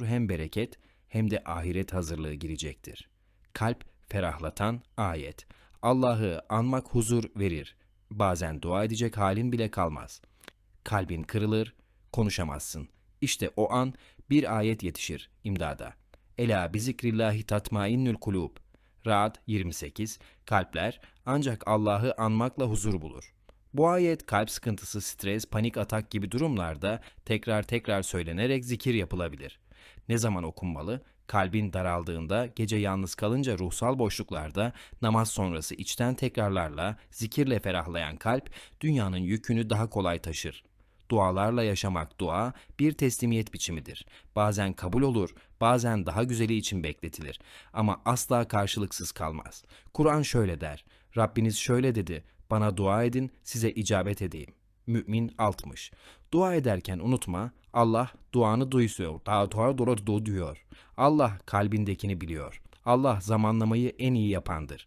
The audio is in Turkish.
hem bereket hem de ahiret hazırlığı girecektir. Kalp ferahlatan ayet. Allah'ı anmak huzur verir. Bazen dua edecek halin bile kalmaz. Kalbin kırılır, konuşamazsın. İşte o an bir ayet yetişir imdada. Ela bi zikrillahi tatmainnül kulub. Ra'd 28. Kalpler ancak Allah'ı anmakla huzur bulur. Bu ayet kalp sıkıntısı, stres, panik atak gibi durumlarda tekrar tekrar söylenerek zikir yapılabilir. Ne zaman okunmalı? Kalbin daraldığında, gece yalnız kalınca ruhsal boşluklarda, namaz sonrası içten tekrarlarla, zikirle ferahlayan kalp, dünyanın yükünü daha kolay taşır. Dualarla yaşamak dua bir teslimiyet biçimidir. Bazen kabul olur, bazen daha güzeli için bekletilir. Ama asla karşılıksız kalmaz. Kur'an şöyle der. Rabbiniz şöyle dedi. Bana dua edin, size icabet edeyim. Mü'min 60. Dua ederken unutma, Allah duanı duyuyor, daha dua doğru diyor. Allah kalbindekini biliyor. Allah zamanlamayı en iyi yapandır.